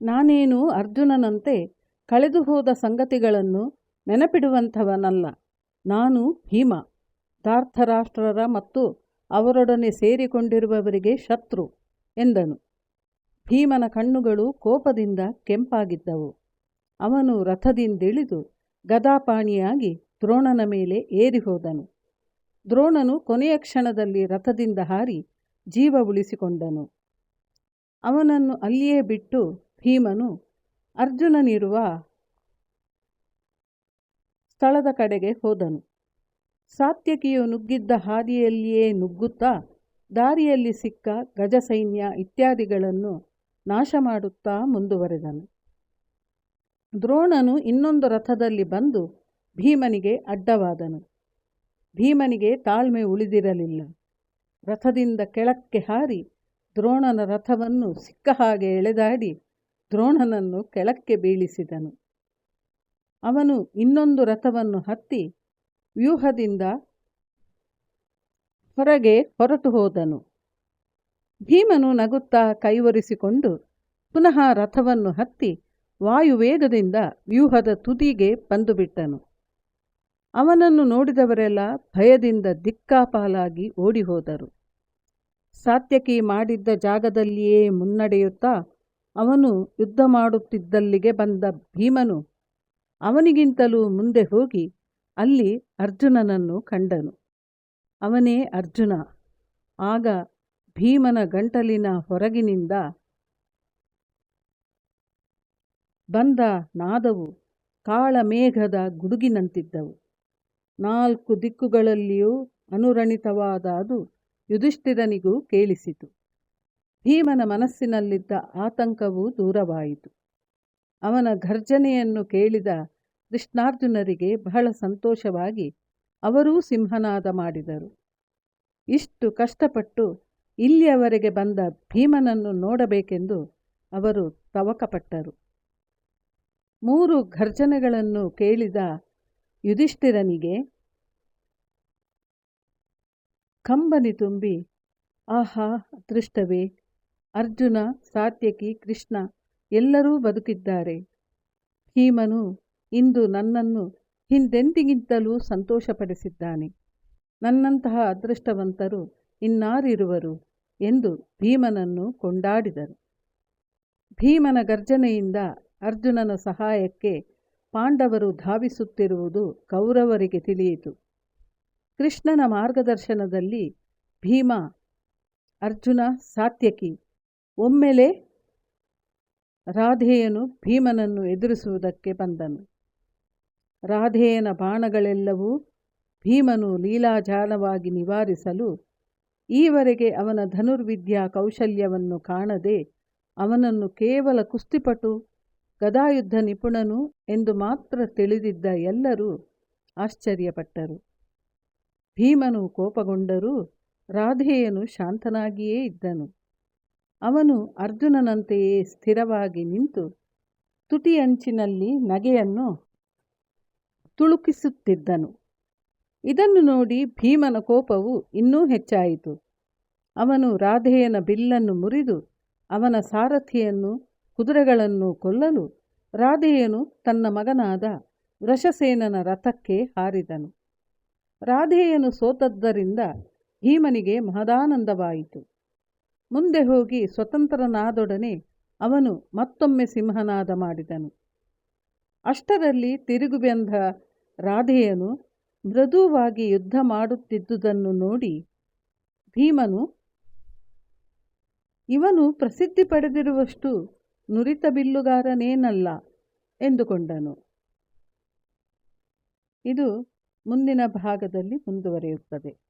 ನಾನೇನು ಅರ್ಜುನನಂತೆ ಕಳೆದು ಹೋದ ಸಂಗತಿಗಳನ್ನು ನೆನಪಿಡುವಂಥವನಲ್ಲ. ನಾನು ಭೀಮ ಧಾರ್ಥರಾಷ್ಟ್ರರ ಮತ್ತು ಅವರೊಡನೆ ಸೇರಿಕೊಂಡಿರುವವರಿಗೆ ಶತ್ರು ಎಂದನು. ಭೀಮನ ಕಣ್ಣುಗಳು ಕೋಪದಿಂದ ಕೆಂಪಾಗಿದ್ದವು. ಅವನು ರಥದಿಂದಿಳಿದು ಗದಾಪಾಣಿಯಾಗಿ ದ್ರೋಣನ ಮೇಲೆ ಏರಿಹೋದನು ದ್ರೋಣನು ಕೊನೆಯ ಕ್ಷಣದಲ್ಲಿ ರಥದಿಂದ ಹಾರಿ ಜೀವ ಉಳಿಸಿಕೊಂಡನು. ಅವನನ್ನು ಅಲ್ಲಿಯೇ ಬಿಟ್ಟು ಭೀಮನು ಅರ್ಜುನನಿರುವ ಸ್ಥಳದ ಕಡೆಗೆ ಹೋದನು. ಸಾತ್ಯಕಿಯು ನುಗ್ಗಿದ್ದ ಹಾದಿಯಲ್ಲಿಯೇ ನುಗ್ಗುತ್ತಾ ದಾರಿಯಲ್ಲಿ ಸಿಕ್ಕ ಗಜಸೈನ್ಯ ಇತ್ಯಾದಿಗಳನ್ನು ನಾಶ ಮಾಡುತ್ತಾ ಮುಂದುವರೆದನು. ದ್ರೋಣನು ಇನ್ನೊಂದು ರಥದಲ್ಲಿ ಬಂದು ಭೀಮನಿಗೆ ಅಡ್ಡವಾದನು. ಭೀಮನಿಗೆ ತಾಳ್ಮೆ ಉಳಿದಿರಲಿಲ್ಲ. ರಥದಿಂದ ಕೆಳಕ್ಕೆ ಹಾರಿ ದ್ರೋಣನ ರಥವನ್ನು ಸಿಕ್ಕ ಹಾಗೆ ಎಳೆದಾಡಿ ದ್ರೋಣನನ್ನು ಕೆಳಕ್ಕೆ ಬೀಳಿಸಿದನು. ಅವನು ಇನ್ನೊಂದು ರಥವನ್ನು ಹತ್ತಿ ವ್ಯೂಹದಿಂದ ಹೊರಗೆ ಹೊರಟು ಹೋದನು. ಭೀಮನು ನಗುತ್ತಾ ಕೈವರಿಸಿಕೊಂಡು ಪುನಃ ರಥವನ್ನು ಹತ್ತಿ ವಾಯುವೇಗದಿಂದ ವ್ಯೂಹದ ತುದಿಗೆ ಬಂದುಬಿಟ್ಟನು. ಅವನನ್ನು ನೋಡಿದವರೆಲ್ಲ ಭಯದಿಂದ ದಿಕ್ಕಾಪಾಲಾಗಿ ಓಡಿಹೋದರು. ಸಾತ್ಯಕಿ ಮಾಡಿದ್ದ ಜಾಗದಲ್ಲಿಯೇ ಮುನ್ನಡೆಯುತ್ತಾ ಅವನು ಯುದ್ಧ ಮಾಡುತ್ತಿದ್ದಲ್ಲಿಗೆ ಬಂದ ಭೀಮನು ಅವನಿಗಿಂತಲೂ ಮುಂದೆ ಹೋಗಿ ಅಲ್ಲಿ ಅರ್ಜುನನನ್ನು ಕಂಡನು. ಅವನೇ ಅರ್ಜುನ. ಆಗ ಭೀಮನ ಗಂಟಲಿನ ಹೊರಗಿನಿಂದ ಬಂದ ನಾದವು ಕಾಳಮೇಘದ ಗುಡುಗಿನಂತಿದ್ದವು. ನಾಲ್ಕು ದಿಕ್ಕುಗಳಲ್ಲಿಯೂ ಅನುರಣಿತವಾದ ಅದು ಯುಧಿಷ್ಠಿರನಿಗೂ ಕೇಳಿಸಿತು. ಭೀಮನ ಮನಸ್ಸಿನಲ್ಲಿದ್ದ ಆತಂಕವೂ ದೂರವಾಯಿತು. ಅವನ ಘರ್ಜನೆಯನ್ನು ಕೇಳಿದ ಕೃಷ್ಣಾರ್ಜುನರಿಗೆ ಬಹಳ ಸಂತೋಷವಾಗಿ ಅವರೂ ಸಿಂಹನಾದ ಮಾಡಿದರು. ಇಷ್ಟು ಕಷ್ಟಪಟ್ಟು ಇಲ್ಲಿಯವರೆಗೆ ಬಂದ ಭೀಮನನ್ನು ನೋಡಬೇಕೆಂದು ಅವರು ತವಕಪಟ್ಟರು. ಮೂರು ಘರ್ಜನೆಗಳನ್ನು ಕೇಳಿದ ಯುಧಿಷ್ಠಿರನಿಗೆ ಕಂಬನಿ ತುಂಬಿ, ಆಹಾ, ಅದೃಷ್ಟವೇ! ಅರ್ಜುನ, ಸಾತ್ಯಕಿ, ಕೃಷ್ಣ ಎಲ್ಲರೂ ಬದುಕಿದ್ದಾರೆ. ಭೀಮನು ಇಂದು ನನ್ನನ್ನು ಹಿಂದೆಂದಿಗಿಂತಲೂ ಸಂತೋಷಪಡಿಸಿದ್ದಾನೆ. ನನ್ನಂತಹ ಅದೃಷ್ಟವಂತರು ಇನ್ನಾರಿರುವರು ಎಂದು ಭೀಮನನ್ನು ಕೊಂಡಾಡಿದರು. ಭೀಮನ ಗರ್ಜನೆಯಿಂದ ಅರ್ಜುನನ ಸಹಾಯಕ್ಕೆ ಪಾಂಡವರು ಧಾವಿಸುತ್ತಿರುವುದು ಕೌರವರಿಗೆ ತಿಳಿಯಿತು. ಕೃಷ್ಣನ ಮಾರ್ಗದರ್ಶನದಲ್ಲಿ ಭೀಮ, ಅರ್ಜುನ, ಸಾತ್ಯಕಿ ಒಮ್ಮೆಲೆ ರಾಧೆಯನು ಭೀಮನನ್ನು ಎದುರಿಸುವುದಕ್ಕೆ ಬಂದನು. ರಾಧೆಯನ ಬಾಣಗಳೆಲ್ಲವೂ ಭೀಮನು ಲೀಲಾಜಾಲವಾಗಿ ನಿವಾರಿಸಲು ಈವರೆಗೆ ಅವನ ಧನುರ್ವಿದ್ಯಾ ಕೌಶಲ್ಯವನ್ನು ಕಾಣದೆ ಅವನನ್ನು ಕೇವಲ ಕುಸ್ತಿಪಟು, ಗದಾಯುದ್ಧ ನಿಪುಣನು ಎಂದು ಮಾತ್ರ ತಿಳಿದಿದ್ದ ಎಲ್ಲರೂ ಆಶ್ಚರ್ಯಪಟ್ಟರು. ಭೀಮನು ಕೋಪಗೊಂಡರೂ ರಾಧೆಯನು ಶಾಂತನಾಗಿಯೇ ಇದ್ದನು. ಅವನು ಅರ್ಜುನನಂತೆಯೇ ಸ್ಥಿರವಾಗಿ ನಿಂತು ತುಟಿಯಂಚಿನಲ್ಲಿ ನಗೆಯನ್ನು ತುಳುಕಿಸುತ್ತಿದ್ದನು. ಇದನ್ನು ನೋಡಿ ಭೀಮನ ಕೋಪವು ಇನ್ನೂ ಹೆಚ್ಚಾಯಿತು. ಅವನು ರಾಧೆಯನ ಬಿಲ್ಲನ್ನು ಮುರಿದು ಅವನ ಸಾರಥಿಯನ್ನು, ಕುದುರೆಗಳನ್ನು ಕೊಲ್ಲಲು ರಾಧೆಯನು ತನ್ನ ಮಗನಾದ ವೃಷಸೇನನ ರಥಕ್ಕೆ ಹಾರಿದನು. ರಾಧೇಯನು ಸೋತದ್ದರಿಂದ ಭೀಮನಿಗೆ ಮಹದಾನಂದವಾಯಿತು. ಮುಂದೆ ಹೋಗಿ ಸ್ವತಂತ್ರನಾದೊಡನೆ ಅವನು ಮತ್ತೊಮ್ಮೆ ಸಿಂಹನಾದ ಮಾಡಿದನು. ಅಷ್ಟರಲ್ಲಿ ತಿರುಗು ಬಂದ ರಾಧೆಯನು ಮೃದುವಾಗಿ ಯುದ್ಧ ಮಾಡುತ್ತಿದ್ದುದನ್ನು ನೋಡಿ ಭೀಮನು, ಇವನು ಪ್ರಸಿದ್ಧಿ ಪಡೆದಿರುವಷ್ಟು ನುರಿತ ಬಿಲ್ಲುಗಾರನೇನಲ್ಲ ಎಂದುಕೊಂಡನು. ಇದು ಮುಂದಿನ ಭಾಗದಲ್ಲಿ ಮುಂದುವರಿಯುತ್ತದೆ.